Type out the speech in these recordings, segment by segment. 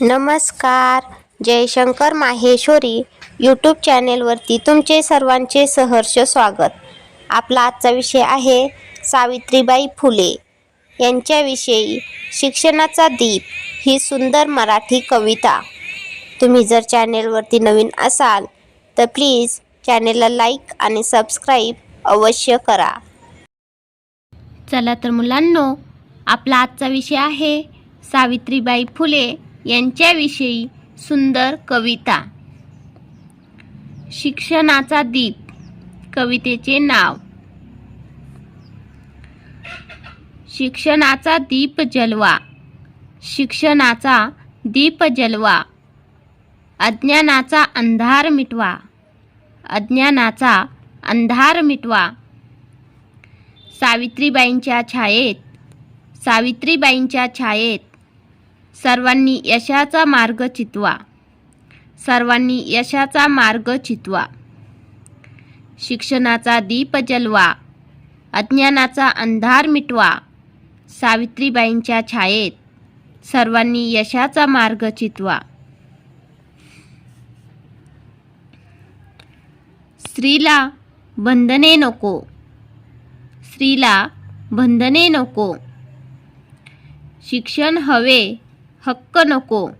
नमस्कार. जयशंकर माहेश्वरी यूट्यूब चॅनेलवरती तुमचे सर्वांचे सहर्ष स्वागत. आपला आजचा विषय आहे सावित्रीबाई फुले. यांच्याविषयी शिक्षणाचा दीप ही सुंदर मराठी कविता. तुम्ही जर चॅनेलवरती नवीन असाल तर प्लीज चॅनेलला लाईक आणि सबस्क्राईब अवश्य करा. चला तर मुलांनो आपला आजचा विषय आहे सावित्रीबाई फुले. यांच्याविषयी सुंदर कविता. शिक्षणाचा दीप कवितेचे नाव. शिक्षणाचा दीप जलवा शिक्षणाचा दीप जलवा. अज्ञानाचा अंधार मिटवा अज्ञानाचा अंधार मिटवा. सावित्रीबाईंच्या छायेत सावित्रीबाईंच्या छायेत सर्वांनी यशाचा मार्ग चितवा. सर्वांनी यशाचा मार्ग चितवा. शिक्षणाचा दीप जलवा. अज्ञानाचा अंधार मिटवा. सावित्रीबाईंच्या छायेत सर्वांनी यशाचा मार्ग चितवा. स्त्रीला बंधने नको. स्त्रीला बंधने नको. शिक्षण हवे हक्क नको.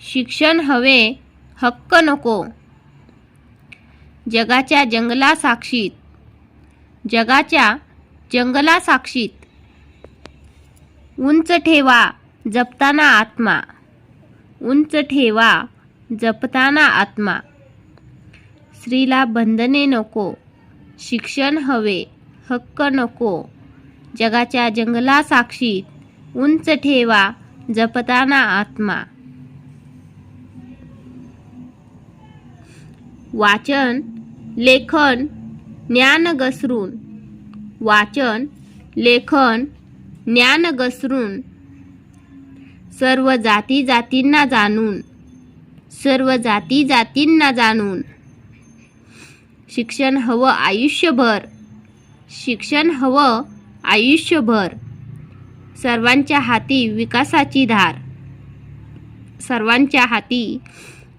शिक्षण हवे हक्क नको. जगाच्या जंगला साक्षीत जगाच्या जंगला साक्षीत उंच ठेवा जपताना आत्मा. उंच ठेवा जपताना आत्मा. स्त्रीला बंधने नको. शिक्षण हवे हक्क नको. जगाच्या जंगला साक्षीत उंच ठेवा जपताना आत्मा वाचन लेखन ज्ञान घसरून वाचन लेखन ज्ञान घसरून सर्व जाती जातींना जाणून सर्व जाती जातींना जाणून शिक्षण हवं आयुष्यभर शिक्षण हवं आयुष्यभर सर्वांच्या हाती विकासाची धार. सर्वांच्या हाती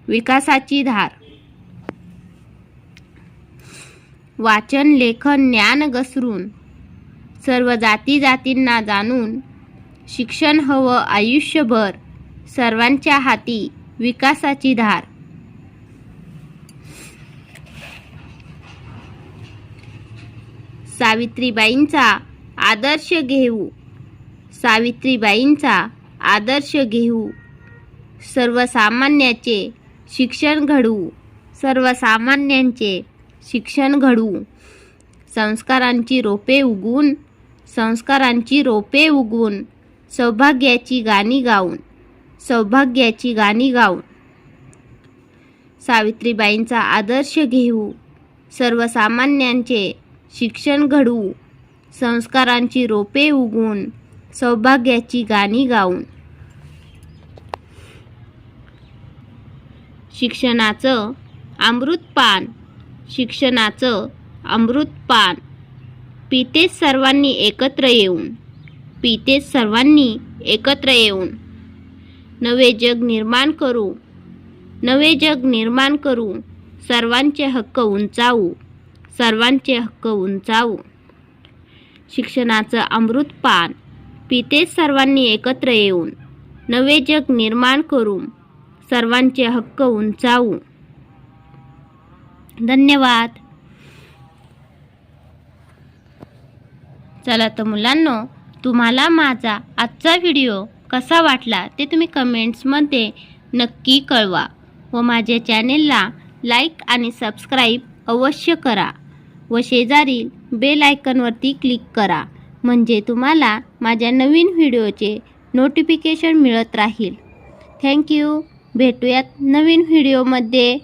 विकासाची धार. वाचन लेखन ज्ञान घसरून सर्व जाती जातींना जाणून शिक्षण हवं आयुष्यभर सर्वांच्या हाती विकासाची धार. सावित्रीबाईंचा आदर्श घेऊ. सावित्रीबाईंचा आदर्श घेऊ. सर्वसामान्याचे शिक्षण घडवू. सर्वसामान्यांचे शिक्षण घडवू. संस्कारांची रोपे उगवून संस्कारांची रोपे उगवून सौभाग्याची गाणी गाऊन सौभाग्याची गाणी गाऊन. सावित्रीबाईंचा आदर्श घेऊ. सर्वसामान्यांचे शिक्षण घडवू. संस्कारांची रोपे उगवून सौभाग्याची गाणी गाऊन. शिक्षणाचं अमृतपान. शिक्षणाचं अमृतपान. पितेच सर्वांनी एकत्र येऊन. पितेच सर्वांनी एकत्र येऊन. नवे जग निर्माण करू. नवे जग निर्माण करू. सर्वांचे हक्क उंचावू. सर्वांचे हक्क उंचावू. शिक्षणाचं अमृतपान. पितेच सर्वांनी एकत्र येऊन नवे जग निर्माण करू सर्वांचे हक्क उंचावू. धन्यवाद. चला तर मुलांनो तुम्हाला माझा आजचा व्हिडिओ कसा वाटला ते तुम्ही कमेंट्समध्ये नक्की कळवा व माझ्या चॅनेलला लाईक आणि सबस्क्राईब अवश्य करा व शेजारील बेल आयकनवरती क्लिक करा. म्हणजे तुम्हाला माझ्या नवीन व्हिडिओचे नोटिफिकेशन मिळत राहील. थँक्यू भेटूयात नवीन व्हिडिओमध्ये.